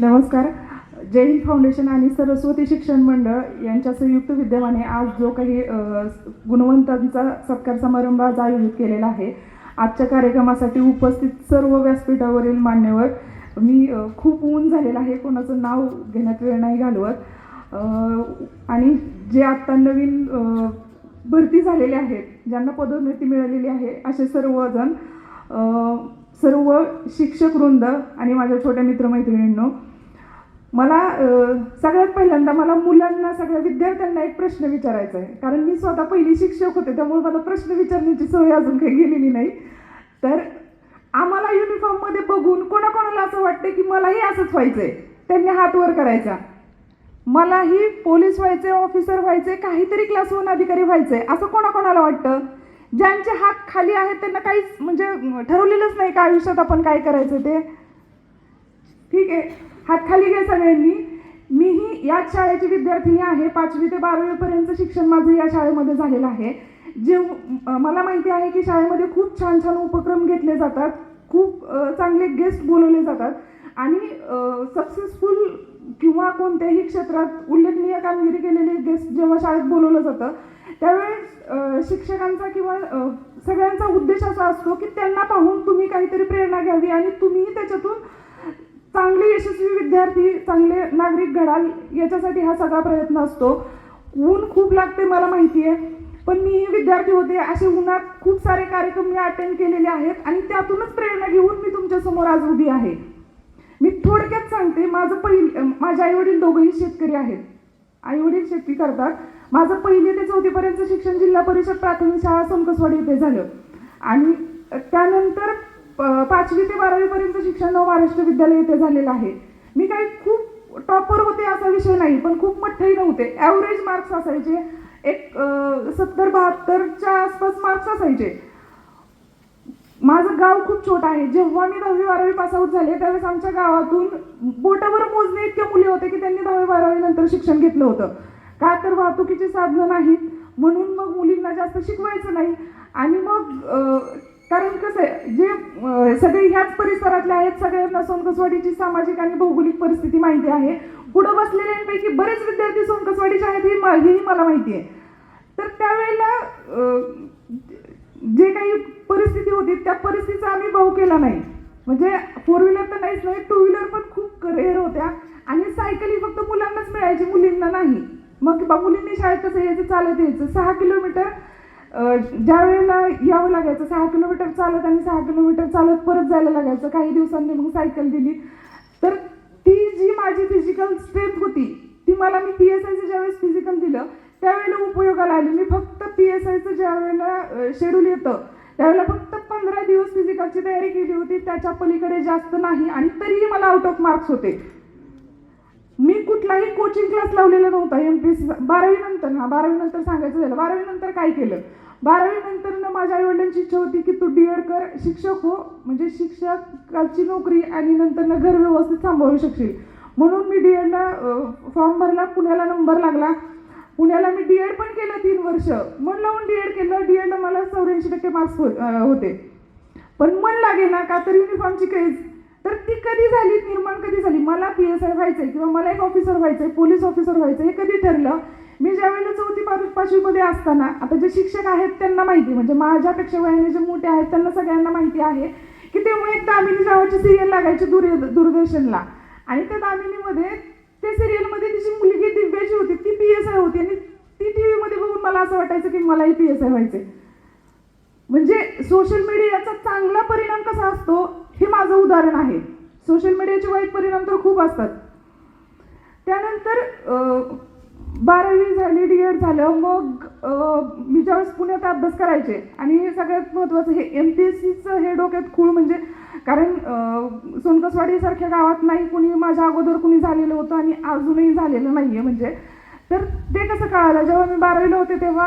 नमस्कार. जय हिंद फाउंडेशन आणि सरस्वती शिक्षण मंडळ यांच्या संयुक्त विद्यमाने आज जो काही गुणवंतांचा सत्कार समारंभ आज आयोजित केलेला आहे आजच्या कार्यक्रमासाठी उपस्थित सर्व व्यासपीठावरील मान्यवर. मी खूप ऊन झालेलं आहे कोणाचं नाव घेण्यात वेळ नाही घालवत. आणि जे आत्ता नवीन भरती झालेले आहेत ज्यांना पदोन्नती मिळालेली आहे असे सर्वजण सर्व शिक्षक वृंद आणि माझ्या छोट्या मित्रमैत्रिणींनो मला सगळ्यात पहिल्यांदा मला मुलांना सगळ्या विद्यार्थ्यांना एक प्रश्न विचारायचा आहे कारण मी स्वतः पहिली शिक्षक होते त्यामुळे मला प्रश्न विचारण्याची सवय अजून काही गेलेली नाही. तर आम्हाला युनिफॉर्ममध्ये बघून कोणाकोणाला असं वाटतं की मलाही असंच व्हायचं आहे त्यांनी हात वर करायचा. मलाही पोलीस व्हायचे ऑफिसर व्हायचे काहीतरी क्लास वन अधिकारी व्हायचे असं कोणाकोणाला वाटतं? ज्यांचे हात खाली आहेत त्यांना काहीच म्हणजे ठरवलेलंच नाही का आयुष्यात आपण काय करायचं ते? ठीक आहे. हात खाली घ्या सगळ्यांनी. मीही याच शाळेची विद्यार्थिनी आहे. पाचवी ते बारावीपर्यंत शिक्षण माझं या शाळेमध्ये झालेलं आहे. जे मला माहिती आहे की शाळेमध्ये खूप छान छान उपक्रम घेतले जातात. खूप चांगले गेस्ट बोलवले जातात. आणि सक्सेसफुल किंवा कोणत्याही क्षेत्रात उल्लेखनीय कामगिरी केलेले गेस्ट जेव्हा शाळेत बोलवलं जातं त्यावेळेस शिक्षकांचा किंवा सगळ्यांचा उद्देश असा असतो की त्यांना पाहून तुम्ही काहीतरी प्रेरणा घ्यावी आणि तुम्हीही त्याच्यातून यशस्वी विद्यार्थी चांगले नागरिक घडाल याच्यासाठी हा सगळा प्रयत्न असतो. ऊन खूप लागते मला माहिती आहे पण मी विद्यार्थी होते असे उन्हात खूप सारे कार्यक्रम मी अटेंड केलेले आहेत आणि त्यातूनच प्रेरणा घेऊन मी तुमच्यासमोर आज उभी आहे. मी थोडक्यात सांगते माझं पहिले माझे आईवडील दोघंही शेतकरी आहेत. आईवडील शेती करतात. माझं पहिली ते चौथीपर्यंत शिक्षण जिल्हा परिषद प्राथमिक शाळा संकसवाडी येथे झालं. आणि त्यानंतर पाचवी ते बारावीपर्यंत शिक्षण महाराष्ट्र विद्यालय येथे झालेलं आहे. मी काही खूप टॉपर होते असा विषय नाही पण खूप मठ्ठही नव्हते. ॲव्हरेज मार्क्स असायचे. एक सत्तर बहात्तरच्या आसपास मार्क्स असायचे. माझं गाव खूप छोटं आहे. जेव्हा मी दहावी बारावी पासआउट झाले त्यावेळेस आमच्या गावातून बोटावर मोजणे इतके मुले होते की त्यांनी दहावी बारावी नंतर शिक्षण घेतलं होतं. का तर वाहतुकीची साधनं नाहीत. म्हणून मग मुलींना जास्त शिकवायचं नाही. आणि मग कारण कसं आहे जे सगळे ह्याच परिसरातले आहेत सगळ्यांना सोनकसवाडीची सामाजिक आणि भौगोलिक परिस्थिती माहिती आहे. पुढं बसलेल्यांपैकी बरेच विद्यार्थी सोनकसवाडीचे आहेत ही हेही मला माहिती आहे. तर त्यावेळेला जे काही परिस्थिती होती त्या परिस्थितीचा आम्ही भाऊ केला नाही. म्हणजे फोर व्हीलर तर नाहीच नाही टू व्हीलर पण खूप रेअर होत्या. आणि सायकल ही फक्त मुलांनाच मिळायची मुलींना नाही. मग बा मुलींनी शाळेत कसं यायचं चालत यायचं. सहा किलोमीटर ज्यावेळेला यावं लागायचं सहा किलोमीटर चालत आणि सहा किलोमीटर चालत परत जायला लागायचं काही दिवसांनी मग सायकल दिली. तर ती जी माझी फिजिकल स्ट्रेंथ होती ती मला मी पी एस आयचं ज्यावेळेस फिजिकल दिलं त्यावेळेला उपयोगाला आली. मी फक्त पी एस आयचं ज्यावेळेला शेड्यूल येतं त्यावेळेला फक्त पंधरा दिवस फिजिकलची तयारी केली होती. त्याच्या पलीकडे जास्त नाही आणि तरीही मला आउट ऑफ मार्क्स होते. मी कुठलाही कोचिंग क्लास लावलेला नव्हता एम पी एस बारावी नंतर हा बारावी नंतर सांगायचं झालं. बारावी नंतर काय केलं? बारावी नंतर ना माझ्या आईवडिलांची इच्छा होती की तू डी एड कर शिक्षक हो. म्हणजे शिक्षकाची नोकरी आणि नंतर ना घर व्यवस्थित सांभाळू शकशील. म्हणून मी डी एडला फॉर्म भरला. पुण्याला नंबर लागला. पुण्याला मी डी एड पण केलं तीन वर्ष. मन लावून डी एड केलं. डी एडला मला चौऱ्याऐंशी टक्के मार्क्स हो, होते. पण मन लागे ना का तर युनिफॉर्मची क्रेज तर ती कधी झाली? निर्माण कधी झाली? मला पी व्हायचं आहे किंवा मला एक ऑफिसर व्हायचं आहे पोलीस ऑफिसर व्हायचं हे कधी ठरलं? मी ज्यावेळेला चौथी पाच- पाचवीमध्ये असताना आता जे शिक्षक आहेत त्यांना माहिती म्हणजे माझ्यापेक्षा वयाने जे मोठे आहेत त्यांना सगळ्यांना माहिती आहे की तेव्हा एक दामिनी नावाची सिरियल लागायची दूर दूरदर्शनला. आणि त्या दामिनीमध्ये त्या सिरियलमध्ये तिची मुलगी दिव्याची होती ती पी एस आय होती. आणि ती टी व्हीमध्ये बघून मला असं वाटायचं की मलाही पी एस आय व्हायचे म्हणजे सोशल मीडियाचा चांगला परिणाम कसा असतो हे माझं उदाहरण आहे. सोशल मीडियाचे वाईट परिणाम तर खूप असतात. त्यानंतर बारावी झाली डी एड झालं मग मी ज्यावेळेस पुण्यात अभ्यास करायचे आणि सगळ्यात महत्त्वाचं हे एम पी एस सीचं हे डोक्यात खूळ म्हणजे कारण सोनकसवाडीसारख्या गावात नाही कुणी माझ्या अगोदर कुणी झालेलं होतं आणि अजूनही झालेलं नाही आहे म्हणजे. तर ते कसं कळालं? जेव्हा मी बारावीला होते तेव्हा